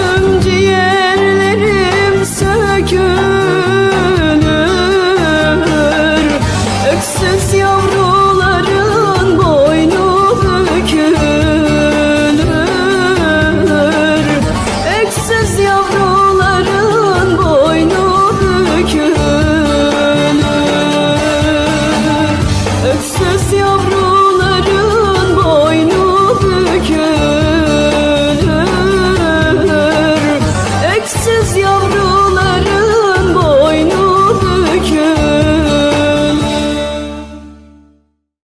숨지